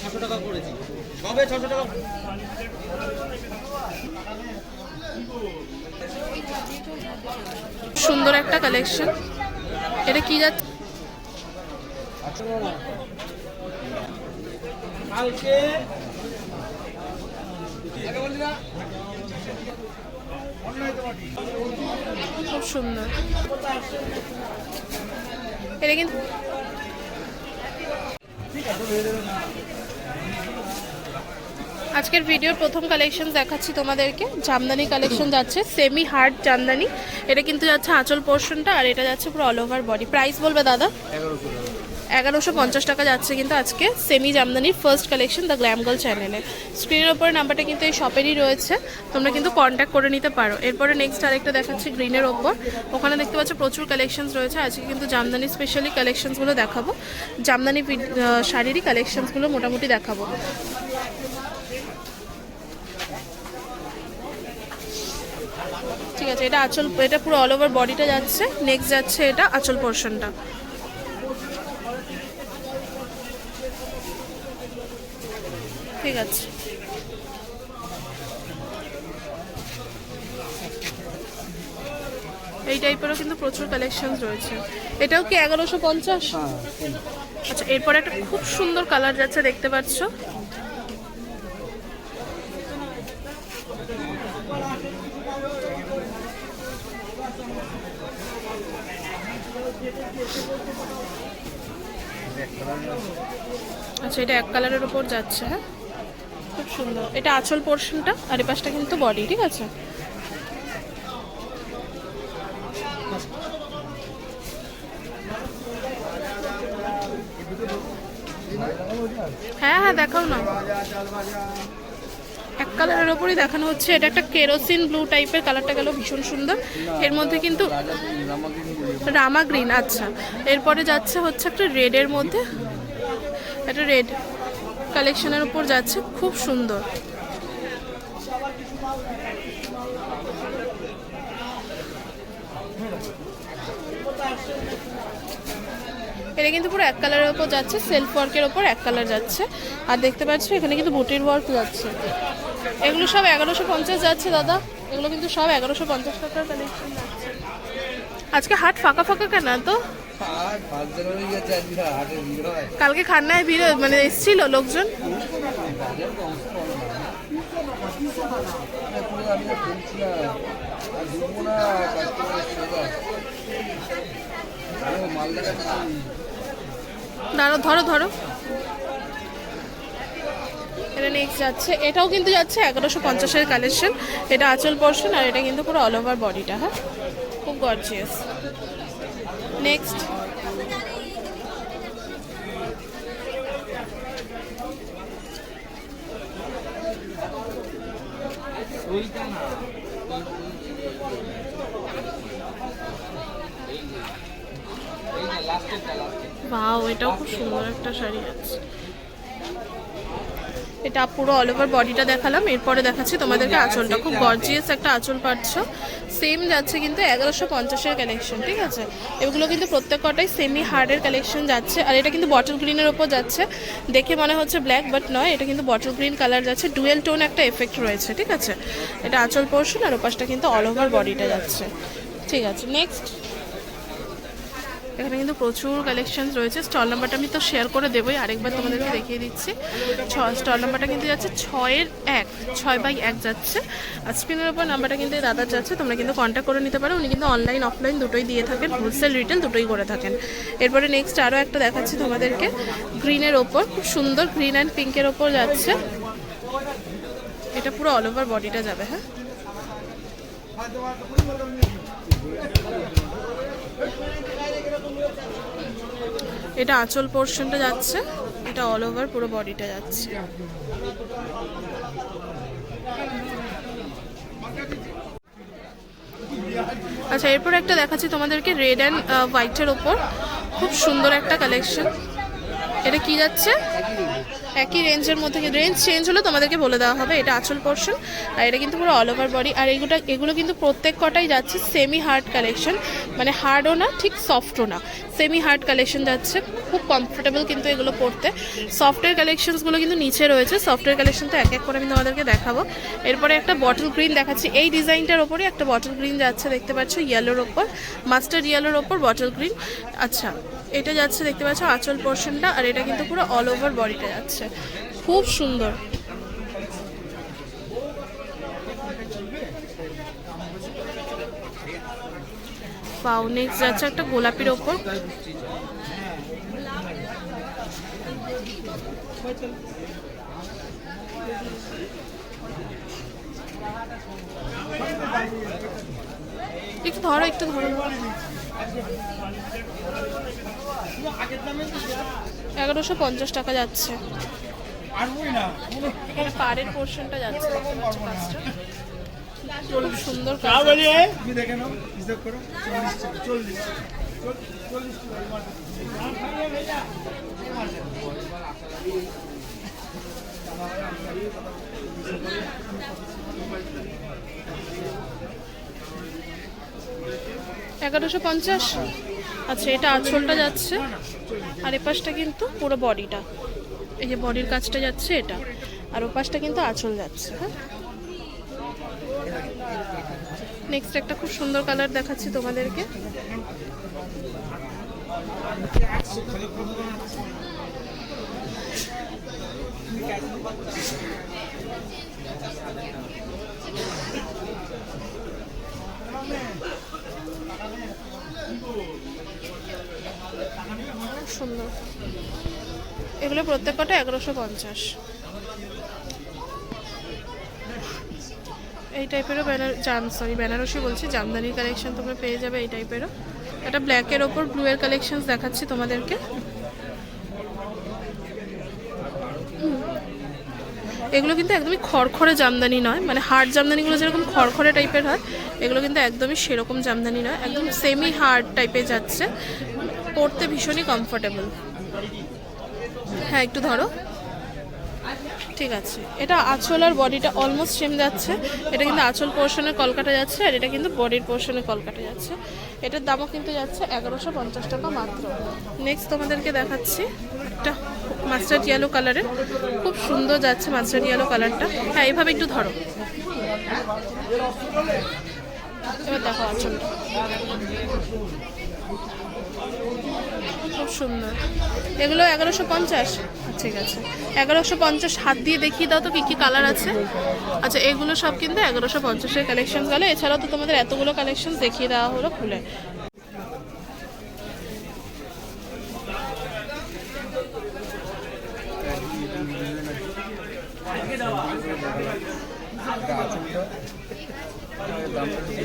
ছশো টাকা করেছি। সবে ছশো টাকা? সুন্দর একটা কালেকশন এটা কি যাচ্ছে? কালকে খুব সুন্দর। এটা কিন্তু আজকের ভিডিওর প্রথম কালেকশন দেখাচ্ছি তোমাদেরকে। জামদানি কালেকশন যাচ্ছে সেমি হার্ড জামদানি। এটা কিন্তু যাচ্ছে আঁচল পোর্শনটা আর এটা যাচ্ছে পুরো অল ওভার বডি প্রাইস বলবে দাদা? এগারোশো পঞ্চাশ টাকা যাচ্ছে কিন্তু আজকে semi জামদানির first collection the glam girl চ্যানেলে স্ক্রিনের ওপরে নাম্বারটা কিন্তু এই শপেরই রয়েছে। তোমরা কিন্তু কন্ট্যাক্ট করে নিতে পারো। এরপরে নেক্সট আরেকটা দেখাচ্ছি গ্রিনের ওপর। ওখানে দেখতে পাচ্ছ প্রচুর কালেকশনস রয়েছে। আজকে কিন্তু জামদানি স্পেশালি কালেকশনসগুলো দেখাবো। জামদানি শাড়িরই কালেকশনসগুলো মোটামুটি দেখাবো। ঠিক আছে, এটা আঁচল এটা পুরো অল ওভার বডিটা যাচ্ছে। নেক্সট যাচ্ছে এটা আঁচল পোর্শনটা ঠিক আছে। এই টাইপেরও কিন্তু প্রচুর কালেকশন রয়েছে। এটাও কি এগারোশো পঞ্চাশ? আচ্ছা এরপরে একটা খুব সুন্দর কালার যাচ্ছে দেখতে পাচ্ছ? আচ্ছা এটা এক কালারের উপর যাচ্ছে হ্যাঁ? খুব সুন্দর। এটা আঁচল পোর্শনটা আর এ পাশটা কিন্তু বডি ঠিক আছে? হ্যাঁ হ্যাঁ দেখাও না। এক কালারের ওপরই দেখানো হচ্ছে। এটা একটা কেরোসিন ব্লু টাইপের কালারটা গেল, ভীষণ সুন্দর। এর মধ্যে কিন্তু রামা গ্রিন আচ্ছা। এরপরে যাচ্ছে হচ্ছে একটা রেডের মধ্যে। একটা রেড কালেকশনের উপর যাচ্ছে, খুব সুন্দর। এটা কিন্তু পুরো এক কালারের ওপর যাচ্ছে সেলফ ওয়ার্কের ওপর এক কালার যাচ্ছে। আর দেখতে পাচ্ছ, এখানে কিন্তু বুটির ওয়ার্ক যাচ্ছে। এগুলো সব এগারোশো পঞ্চাশ যাচ্ছে, দাদা। এগুলো কিন্তু সব এগারোশো পঞ্চাশ টাকার কালেকশন যাচ্ছে। আজকে হাট ফাঁকা ফাঁকা কেন তো কালকে খান্নায় ভিড় মানে এসেছিল লোকজন? দাঁড়ো ধরো ধরো। এটা নেক্সট যাচ্ছে। এটাও কিন্তু যাচ্ছে এগারোশো পঞ্চাশের কালেকশন এটা আঁচল পোর্শন আর এটা কিন্তু পুরো অল ওভার বডিটা হ্যাঁ? গর্জিয়াস নেক্সট লাস্টের এটাও খুব সুন্দর একটা শাড়ি আছে। এটা পুরো অল ওভার বডিটা দেখালাম। এরপরে দেখাচ্ছি তোমাদেরকে আঁচলটা। খুব গর্জিয়াস একটা আঁচল পাচ্ছ। সেম যাচ্ছে কিন্তু এগারোশো পঞ্চাশের কালেকশন ঠিক আছে? এগুলো কিন্তু প্রত্যেক কটাই সেমি হার্ডের কালেকশন যাচ্ছে। আর এটা কিন্তু বটল গ্রিনের ওপর যাচ্ছে। দেখে মনে হচ্ছে ব্ল্যাক বাট নয়, এটা কিন্তু বটল গ্রিন কালার যাচ্ছে। ডুয়েল টোন একটা এফেক্ট রয়েছে, ঠিক আছে? এটা আঁচল পোর্শন আর ওপাশটা কিন্তু অল ওভার বডিটা যাচ্ছে। ঠিক আছে নেক্সট এখানে কিন্তু প্রচুর কালেকশন রয়েছে। স্টল নাম্বারটা আমি তো শেয়ার করে দেবোই। আরেকবার তোমাদেরকে দেখিয়ে দিচ্ছি। ছ স্টল নাম্বারটা কিন্তু যাচ্ছে ছয়ের এক, ছয় বাই এক যাচ্ছে। আর স্ক্রিনের ওপর নাম্বারটা কিন্তু দাদার যাচ্ছে। তোমরা কিন্তু কন্ট্যাক্ট করে নিতে পারো। উনি কিন্তু অনলাইন অফলাইন দুটোই দিয়ে থাকেন। হোলসেল রিটেল দুটোই করে থাকেন। এরপরে নেক্সট আরও একটা দেখাচ্ছি তোমাদেরকে। গ্রিনের ওপর, খুব সুন্দর গ্রিন অ্যান্ড পিঙ্কের ওপর যাচ্ছে। এটা পুরো অল ওভার বডিটা যাবে হ্যাঁ? এটা আঁচল পোর্শনটা যাচ্ছে, এটা অল ওভার পুরো বডিটা যাচ্ছে। আচ্ছা এরপর একটা দেখাচ্ছি তোমাদেরকে রেড অ্যান্ড হোয়াইটের ওপর। খুব সুন্দর একটা কালেকশন এটা কি যাচ্ছে? একই রেঞ্জের মধ্যে রেঞ্জ চেঞ্জ হলে তোমাদেরকে বলে দেওয়া হবে, এটা আঁচল পোর্শন আর এটা কিন্তু পুরো অল ওভার বডি আর এগুলো এগুলো কিন্তু প্রত্যেক কটাই যাচ্ছে সেমি হার্ড কালেকশন মানে হার্ডও না, ঠিক সফটও না। সেমি হার্ড কালেকশন যাচ্ছে, খুব কমফোর্টেবল কিন্তু এগুলো পড়তে সফটওয়্যার কালেকশনসগুলো কিন্তু নিচে রয়েছে সফটওয়্যার কালেকশন তো এক এক করে আমি তোমাদেরকে দেখাবো। এরপরে একটা বটল গ্রিন দেখাচ্ছি, এই ডিজাইনটার ওপরে একটা বটল গ্রিন যাচ্ছে, দেখতে পাচ্ছ ইয়েলোর ওপর মাস্টার্ড ইয়েলোর ওপর বটল গ্রিন আচ্ছা। এটা যাচ্ছে, দেখতে পাচ্ছ, আঁচল পোর্শনটা আর এটা কিন্তু পুরো অল ওভার বডিটা যাচ্ছে। খুব সুন্দর। পাও যাচ্ছে একটা গোলাপির ওপর। একটু ধরো একটু ধরো। এগারোশো পঞ্চাশ টাকা যাচ্ছে। পাড়ের পোর্শনটা যাচ্ছে। খুব সুন্দর এগারোশো পঞ্চাশ? আচ্ছা এটা আঁচলটা যাচ্ছে। আর এ পাশটা কিন্তু পুরো বডিটা। এই যে বডির কাজটা যাচ্ছে এটা। আর ও পাশটা কিন্তু আঁচল যাচ্ছে হ্যাঁ? নেক্সট একটা খুব সুন্দর কালার দেখাচ্ছি তোমাদেরকে খুব সুন্দর এগুলো প্রত্যেক কটা এগারোশো পঞ্চাশ। এই টাইপেরও ব্যানার জাম সরি বেনারসি বলছি, জামদানির কালেকশন তোমরা পেয়ে যাবে এই টাইপেরও একটা ব্ল্যাকের ওপর ব্লু এর কালেকশন দেখাচ্ছি তোমাদেরকে। এগুলো কিন্তু একদমই খড়খড়ে জামদানি নয় মানে হার্ড জামদানিগুলো যেরকম খড়খড়ে টাইপের হয়, এগুলো কিন্তু একদমই সেরকম জামদানি নয়, একদম সেমি হার্ড টাইপের যাচ্ছে। পরতে ভীষণই কমফোর্টেবল হ্যাঁ একটু ধরো। ঠিক আছে। এটা আঁচল আর বডিটা অলমোস্ট সেম যাচ্ছে। এটা কিন্তু আঁচল পোর্শনের কলকাটা যাচ্ছে আর এটা কিন্তু বডির পোর্শনের কলকাটা যাচ্ছে। এটার দামও কিন্তু যাচ্ছে এগারোশো পঞ্চাশ টাকা মাত্র। নেক্সট তোমাদেরকে দেখাচ্ছি একটা মাস্টার্ড ইয়েলো কালারের খুব সুন্দর যাচ্ছে মাস্টার্ড ইয়েলো কালারটা হ্যাঁ এইভাবে একটু ধরো। এবার দেখো আঁচলটা। খুব সুন্দর। এগুলো এগারোশো পঞ্চাশ। ঠিক আছে। এগারোশো পঞ্চাশ হাত দিয়ে দেখিয়ে দাও তো কী কী কালার আছে। আচ্ছা এগুলো সব কিন্তু এগারোশো পঞ্চাশের কালেকশন গেলো। এছাড়াও তো তোমাদের এতগুলো কালেকশন দেখিয়ে দেওয়া হলো খুলে।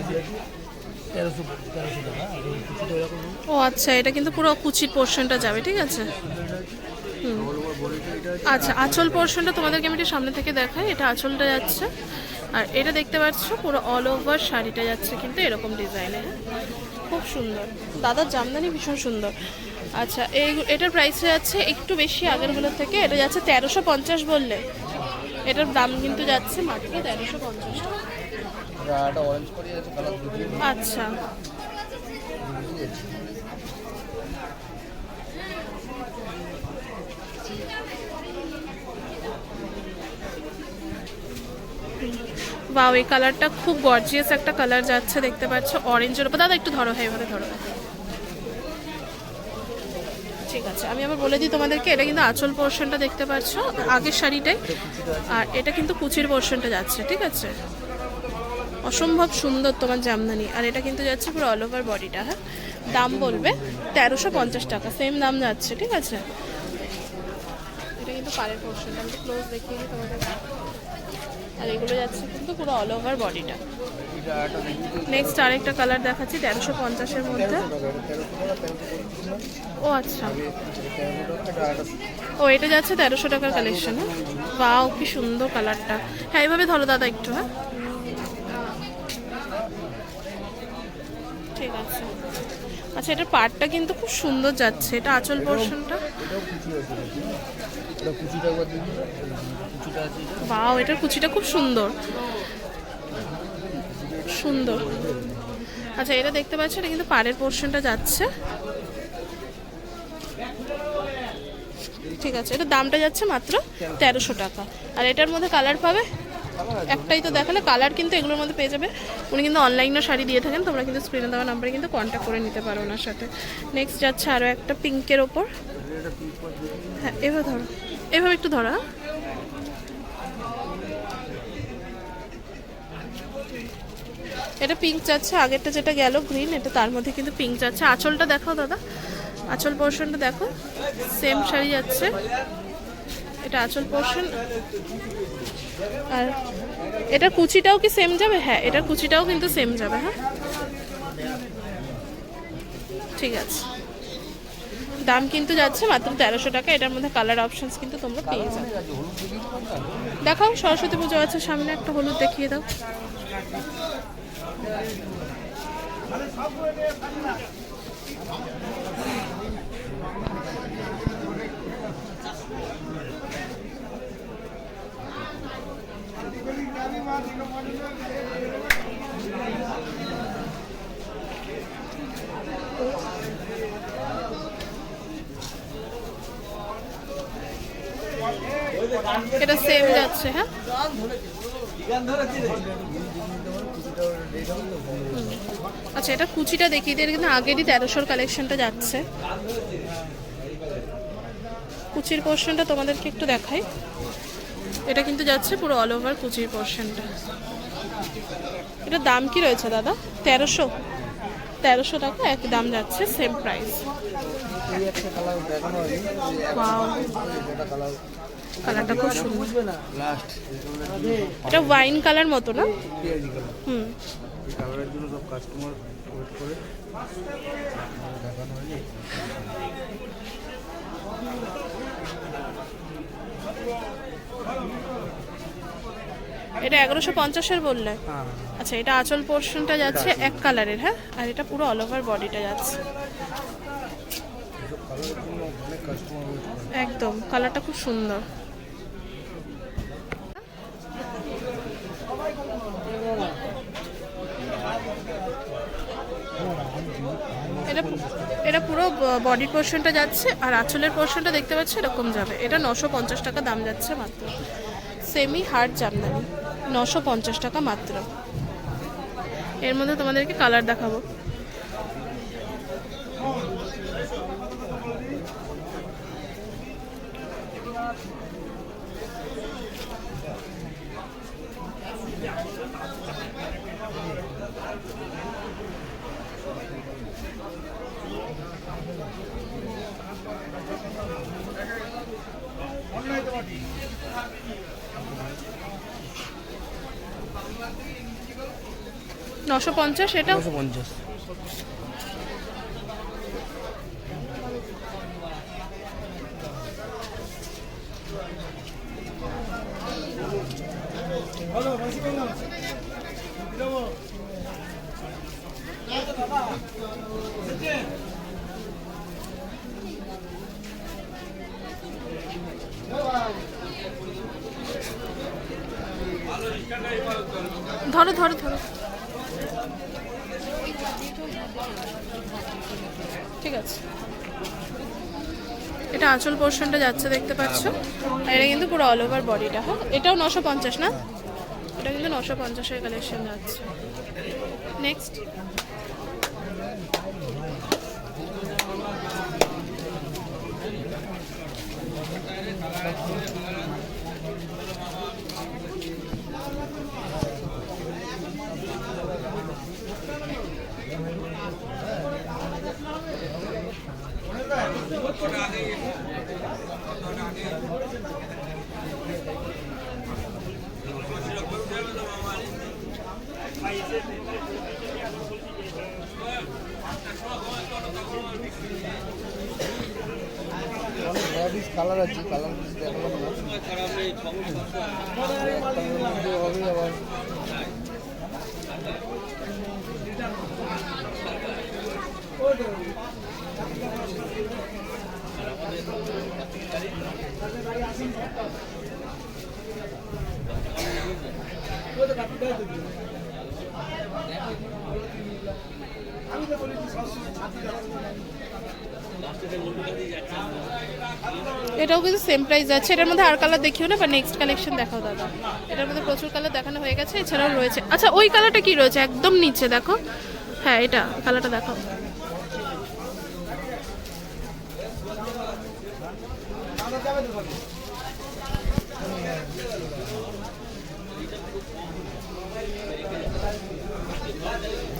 তেরোশো ও আচ্ছা এটা কিন্তু পুরো কুচির পোর্শনটা যাবে, ঠিক আছে? আচ্ছা আঁচল পোর্শনটা তোমাদেরকে আমি একটু সামনে থেকে দেখাই। এটা আঁচলটা যাচ্ছে। আর এটা দেখতে পাচ্ছ, পুরো অল ওভার শাড়িটা যাচ্ছে কিন্তু এরকম ডিজাইনের খুব সুন্দর। দাদার জামদানি ভীষণ সুন্দর। আচ্ছা এই এটার প্রাইস যাচ্ছে একটু বেশি আগেরগুলোর থেকে। এটা যাচ্ছে তেরোশো পঞ্চাশ বললে। এটার দাম কিন্তু যাচ্ছে মাত্র তেরোশো পঞ্চাশ টাকা। আচ্ছা। বাও এই কালারটা খুব গর্জিয়াস একটা কালার যাচ্ছে, দেখতে পাচ্ছ অরেঞ্জের উপর। দাদা, একটু ধরো হ্যাঁ এভাবে ধরো। ঠিক আছে, আমি আবার বলে দিই তোমাদেরকে, এটা কিন্তু আঁচল পোর্শনটা দেখতে পাচ্ছ, আগের শাড়িটাই। আর এটা কিন্তু কুচির পোর্শনটা যাচ্ছে, ঠিক আছে? অসম্ভব সুন্দর তোমার জামদানি। আর এটা কিন্তু যাচ্ছে পুরো অল ওভার বডিটা হ্যাঁ? দাম বলবে তেরোশো পঞ্চাশ টাকা সেম দাম যাচ্ছে, ঠিক আছে? এটা কিন্তু পাড়ের পোর্শন আমি ক্লোজ দেখিয়ে তোমাদের। আর এগুলো যাচ্ছে কিন্তু পুরো অল ওভার বডিটা নেক্সট আরেকটা কালার দেখাচ্ছি, তেরোশো পঞ্চাশের মধ্যে। ও আচ্ছা। ও, এটা যাচ্ছে তেরোশো টাকার কালেকশন হ্যাঁ? বাও কি সুন্দর কালারটা হ্যাঁ এইভাবে ধরো দাদা একটু হ্যাঁ? ঠিক আছে। আচ্ছা এটার পাড়টা কিন্তু খুব সুন্দর যাচ্ছে। এটা আঁচল পোর্শনটা। বাও এটার কুচিটা খুব সুন্দর। সুন্দর। আচ্ছা এটা দেখতে পাচ্ছ এটা কিন্তু পাড়ের পোর্শনটা যাচ্ছে। ঠিক আছে এটা দামটা যাচ্ছে মাত্র তেরোশো টাকা। আর এটার মধ্যে কালার পাবে? একটাই তো দেখালে কালার কিন্তু এগুলোর মধ্যে পেয়ে যাবে। উনি কিন্তু অনলাইনও শাড়ি দিয়ে থাকেন, তোমরা কিন্তু স্ক্রিনে দেওয়া নাম্বারে কিন্তু কন্ট্যাক্ট করে নিতে পারো ওনার সাথে। নেক্সট যাচ্ছে আরও একটা পিঙ্কের ওপর। দেখি। হ্যাঁ এভাবে ধরো। এভাবে একটু ধরো হ্যাঁ? এটা পিঙ্ক যাচ্ছে, আগেরটা যেটা গেল গ্রিন এটা তার মধ্যে কিন্তু পিঙ্ক যাচ্ছে। আঁচলটা দেখাও দাদা। আঁচল পোর্শনটা দেখো। সেম শাড়ি যাচ্ছে। এটা আঁচল পোর্শন আর এটা কুচিটাও কি সেম যাবে? হ্যাঁ এটা কুচিটাও কিন্তু সেম যাবে হ্যাঁ? ঠিক আছে। দাম কিন্তু যাচ্ছে মাত্র তেরোশো টাকা। এটার মধ্যে কালার অপশনস কিন্তু তোমরা পেয়ে যাবে? দেখাও, সরস্বতী পুজো আছে সামনে, একটা হলুদ দেখিয়ে দাও। এটা সেম যাচ্ছে হ্যাঁ। আচ্ছা এটা কুচিটা দেখিয়ে দিয়ে কিন্তু আগেরই তেরোশোর কালেকশনটা যাচ্ছে। কুচির পোর্শনটা তোমাদেরকে একটু দেখাই। এটা কিন্তু যাচ্ছে পুরো অল ওভার কুচির পোর্শনটা এটার দাম কি রয়েছে দাদা? তেরোশো। তেরোশো টাকা এক দাম যাচ্ছে সেম প্রাইস কালারটা খুব সুন্দর। এটা ওয়াইন কালার মতো না? হুম। কালারের জন্য সব কাস্টমার ওয়েট করে। দেখানো হয়নি এটা এগারোশো পঞ্চাশের বললে? হ্যাঁ। আচ্ছা এটা আঁচল পোর্শনটা যাচ্ছে এক কালারের হ্যাঁ? আর এটা পুরো অল ওভার বডিটা যাচ্ছে। একদম কালারটা খুব সুন্দর এটা পু- এটা পুরো বডি পোর্শনটা যাচ্ছে আর আঁচলের পোর্শনটা দেখতে পাচ্ছ এরকম যাবে। এটা নশো পঞ্চাশ টাকা দাম যাচ্ছে মাত্র। সেমি হার্ড জামদানি, নশো পঞ্চাশ টাকা মাত্র। এর মধ্যে তোমাদেরকে কালার দেখাবো। নশো পঞ্চাশ এটা? নশো পঞ্চাশ ধরো ধরো ধরো ঠিক আছে। এটা আঁচল পোর্শনটা যাচ্ছে দেখতে পাচ্ছ। আর এটা কিন্তু পুরো অল ওভার বডিটা হ্যাঁ? এটাও নশো পঞ্চাশ, না? এটা কিন্তু নশো পঞ্চাশের কালেকশন যাচ্ছে। নেক্সট অনেক কালার আছে কালার দেখালাম না হবে আবার এটাও কিন্তু সেম প্রাইস আছে। এটার মধ্যে আর কালার দেখিও না বা নেক্সট কালেকশন দেখাও দাদা। এটার মধ্যে প্রচুর কালার দেখানো হয়ে গেছে, এছাড়াও রয়েছে। আচ্ছা ওই কালারটা কি রয়েছে? একদম নিচে, দেখো। হ্যাঁ এটা কালারটা দেখাও দাদা যাবে তো ভাবি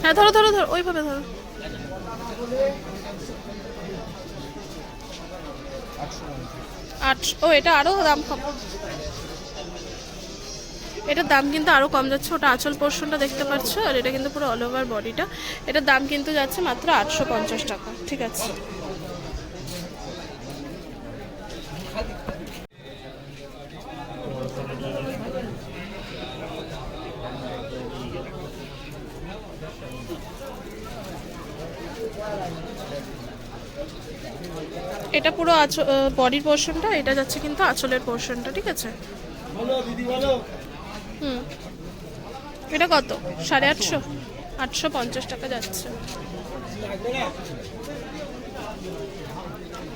হ্যাঁ ধরো ধরো ধরো, ওইভাবে ধরো। আটশো ও, এটা আরও দাম কম। এটার দাম কিন্তু আরও কম যাচ্ছে। ওটা আঁচল পোর্শনটা দেখতে পাচ্ছ, আর এটা কিন্তু পুরো অল ওভার বডিটা এটার দাম কিন্তু যাচ্ছে মাত্র আটশো পঞ্চাশ টাকা, ঠিক আছে? এটা পুরো আঁচল বডির পোর্শনটা এটা যাচ্ছে কিন্তু আঁচলের পোর্শনটা ঠিক আছে? হুম। এটা কত? সাড়ে আটশো? আটশো পঞ্চাশ টাকা যাচ্ছে।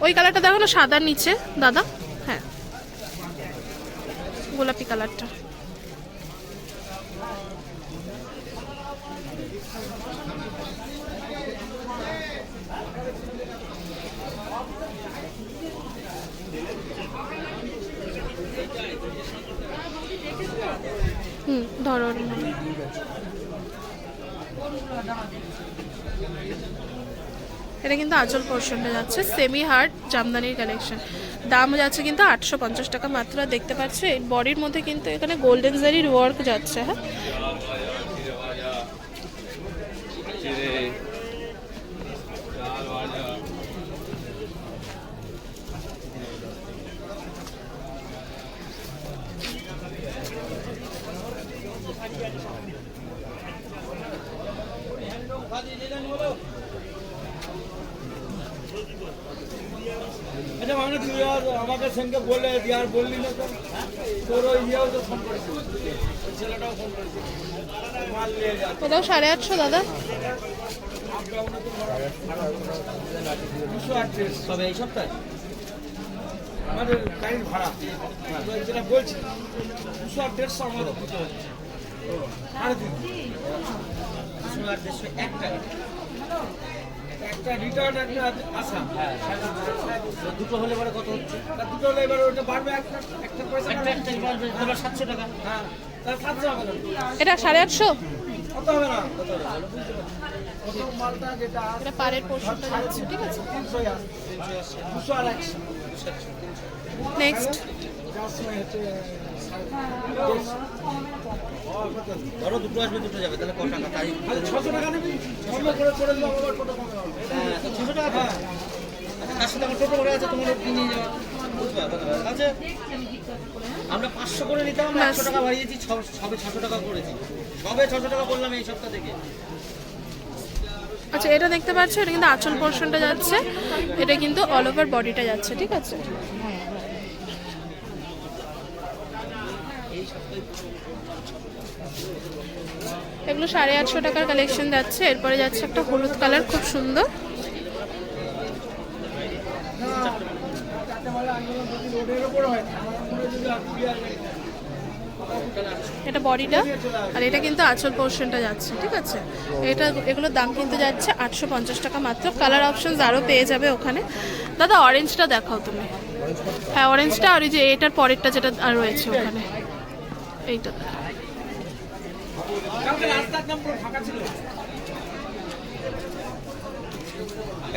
ওই কালারটা দেখো না সাদার নিচে দাদা? হ্যাঁ। গোলাপি কালারটা হুম এটা কিন্তু আচল পোর্শনটা যাচ্ছে সেমি হার্ড জামদানির কালেকশন দাম যাচ্ছে কিন্তু আটশো পঞ্চাশ টাকা মাত্র দেখতে পাচ্ছি বডির মধ্যে কিন্তু এখানে গোল্ডেন জারির ওয়ার্ক যাচ্ছে হ্যাঁ আচ্ছা মানে তুই আর সঙ্গে বলে দিয়ে আর বললি না তো? তোর ওই ইয়েও তো ফোন করেছিল ছেলেটাও ফোন করেছিল মাল নিয়ে যা। কোথাও সাড়ে আটশো দাদা? দুশো আটত্রিশ। তবে এই সপ্তাহে? আমাদের গাড়ির ভাড়া। যেটা বলছি দুশো আর দেড়শো আমাদের দিতে হচ্ছে সাড়ে তিন দুশো আর দেড়শো একটা একটা রিটার্ন একটা আসা দুটো হলে এবারে কত হচ্ছে? দুটো হলে এবারে ওটা বাড়বে একটা একটা পয়সা একটা একটা বাড়বে এবার সাতশো টাকা। হ্যাঁ তাহলে সাতশো হবে এটা সাড়ে আটশো? কত হবে না? কত মালটা যেটা এটা পাড়ের পোর্শনটা যাচ্ছে ঠিক আছে। তিনশোই আসে দুশো আর একশো। নেক্সট। ধরো দুটো আসবে দুটো যাবে তাহলে ক টাকা তাই ছশো টাকা নিবি ছশো কত হ্যাঁ, ছশো টাকা তো? আচ্ছা তার সাথে আমার টোটো করে আছে তোমার নিয়ে যাওয়া বুঝতে পারছ? আছে আমরা পাঁচশো করে নিতাম। একশো টাকা বাড়িয়েছি সবে ছশো টাকা করেছি সবে ছশো টাকা করলাম এই সপ্তাহ থেকে আচ্ছা এটা দেখতে পাচ্ছ, এটা কিন্তু আঁচল পোর্শনটা যাচ্ছে, এটা কিন্তু অল ওভার বডিটা যাচ্ছে, ঠিক আছে? এগুলো সাড়ে আটশো টাকার কালেকশন যাচ্ছে, এরপরে যাচ্ছে একটা হলুদ কালার খুব সুন্দর আমার মনে হয় যদি আর কুড়ি আর এটা বডিটা আর এটা কিন্তু আঁচল পোর্শনটা যাচ্ছে ঠিক আছে? এটা এগুলোর দাম কিন্তু যাচ্ছে আটশো পঞ্চাশ টাকা মাত্র। কালার অপশনস আরও পেয়ে যাবে ওখানে। দাদা অরেঞ্জটা দেখাও তুমি। হ্যাঁ অরেঞ্জটা আর ওই যে এটার পরেরটা যেটা আর রয়েছে ওখানে। এইটা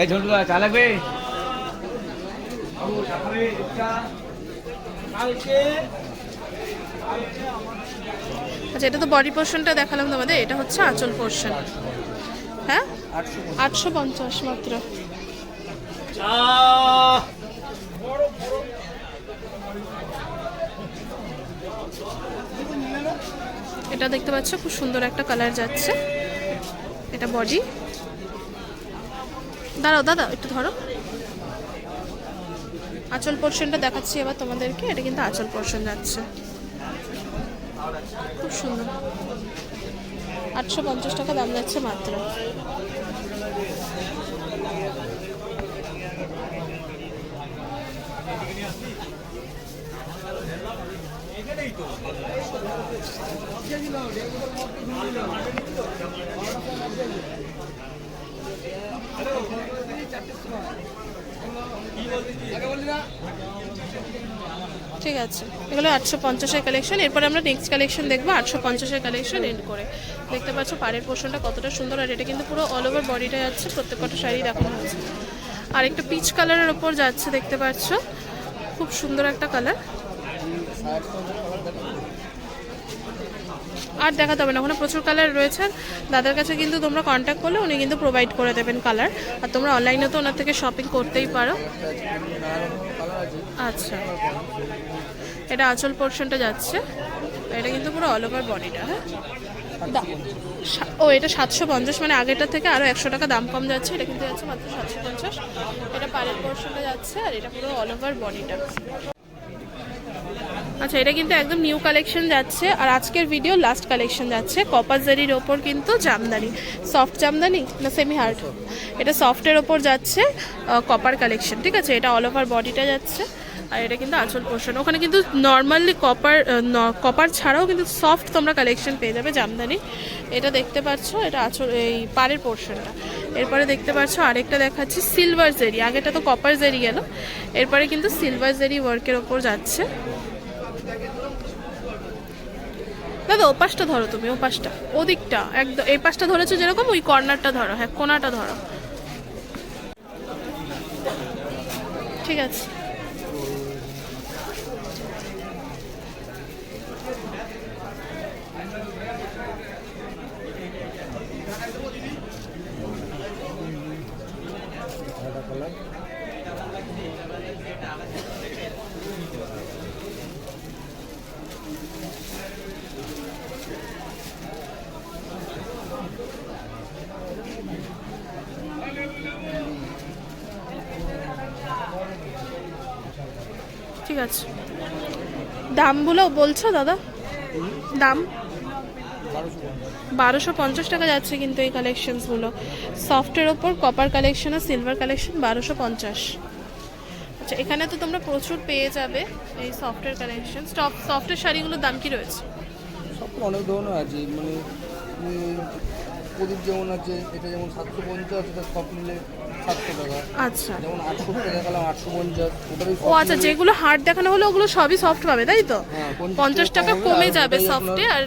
এই ঝন্টু চা লাগবে? কালকে আচ্ছা এটা তো বডি পোর্শনটা দেখালাম তোমাদের, এটা হচ্ছে আঁচল পোর্শন হ্যাঁ? আটশো পঞ্চাশ মাত্র। এটা দেখতে পাচ্ছ, খুব সুন্দর একটা কালার যাচ্ছে। এটা বডি দাঁড়াও দাদা একটু ধরো। আঁচল পোর্শনটা দেখাচ্ছি এবার তোমাদেরকে, এটা কিন্তু আঁচল পোর্শন যাচ্ছে। খুব সুন্দর। আটশো পঞ্চাশ টাকা দাম যাচ্ছে মাত্র। ঠিক আছে। এগুলো আটশো পঞ্চাশের কালেকশন এরপরে আমরা নেক্সট কালেকশন দেখব, আটশো পঞ্চাশের কালেকশন এন্ড করে। দেখতে পাচ্ছ পাড়ের পোর্শনটা কতটা সুন্দর, আর এটা কিন্তু পুরো অল ওভার বডিটা যাচ্ছে প্রত্যেকটা শাড়ি দেখানো হয়েছে। আর একটা পিচ কালারের ওপর যাচ্ছে, দেখতে পাচ্ছ? খুব সুন্দর একটা কালার আর দেখাতে হবে না, ওখানে প্রচুর কালার রয়েছে। দাদার কাছে কিন্তু তোমরা কন্ট্যাক্ট করলে, উনি কিন্তু প্রোভাইড করে দেবেন কালার আর তোমরা অনলাইনে তো ওনার থেকে শপিং করতেই পারো। আচ্ছা। এটা আঁচল পোর্শনটা যাচ্ছে। এটা কিন্তু পুরো অল ওভার বডিটা হ্যাঁ? ও, এটা সাতশো পঞ্চাশ মানে আগেরটা থেকে আরও একশো টাকা দাম কম যাচ্ছে। এটা কিন্তু যাচ্ছে মাত্র সাতশো পঞ্চাশ। এটা পাড়ের পোর্শনটা যাচ্ছে আর এটা পুরো অল ওভার বডিটা আচ্ছা এটা কিন্তু একদম নিউ কালেকশন যাচ্ছে। আর আজকের ভিডিও লাস্ট কালেকশন যাচ্ছে। কপার জারির ওপর কিন্তু জামদানি। সফট জামদানি না সেমি হার্ড এটা সফটের ওপর যাচ্ছে কপার কালেকশন ঠিক আছে? এটা অল ওভার বডিটা যাচ্ছে। আর এটা কিন্তু আঁচল পোর্শন ওখানে কিন্তু নর্মালি কপার কপার ছাড়াও কিন্তু সফট তোমরা কালেকশন পেয়ে যাবে জামদানি। এটা দেখতে পাচ্ছ, এটা আঁচল, এই পাড়ের পোর্শনটা। এরপরে দেখতে পাচ্ছ আরেকটা দেখাচ্ছি সিলভার জেরি আগেটা তো কপার জেরি গেল। এরপরে কিন্তু সিলভার জেরি ওয়ার্কের ওপর যাচ্ছে। দাদা, ও পাশটা ধরো তুমি, ও পাশটা। ওদিকটা, একদম, এই পাশটা ধরেছো যেরকম, ওই কর্নারটা ধরো। হ্যাঁ কোনাটা ধরো। ঠিক আছে ঠিক আছে দামগুলো বলছো দাদা? দাম? বারোশো পঞ্চাশ টাকা যাচ্ছে কিন্তু এই কালেকশনসগুলো সফটের ওপর কপার কালেকশন আর সিলভার কালেকশন বারোশো পঞ্চাশ। আচ্ছা এখানে তো তোমরা প্রচুর পেয়ে যাবে এই সফটের কালেকশন স্টফ সফটের শাড়িগুলোর দাম কি রয়েছে? অনেক ধরনের আছে মানে প্রদীপ যেমন আছে, এটা যেমন সাতশো পঞ্চাশ, এটা টাকা আচ্ছা। যেমন আটশো দেখালাম আটশো পঞ্চাশ। ও আচ্ছা যেগুলো হার্ড দেখানো হলো ওগুলো সবই সফট পাবে তাই তো? হ্যাঁ, পঞ্চাশ টাকা কমে যাবে সফটে আর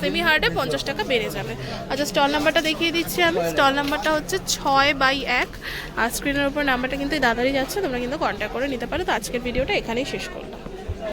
সেমি হার্ডে পঞ্চাশ টাকা। বেড়ে যাবে। আচ্ছা স্টল নাম্বারটা দেখিয়ে দিচ্ছি আমি। স্টল নাম্বারটা হচ্ছে ছয় বাই এক। আর স্ক্রিনের উপর নাম্বারটা কিন্তু দাদারই যাচ্ছে তোমরা কিন্তু কন্ট্যাক্ট করে নিতে পারো। তো আজকের ভিডিওটা এখানেই শেষ করব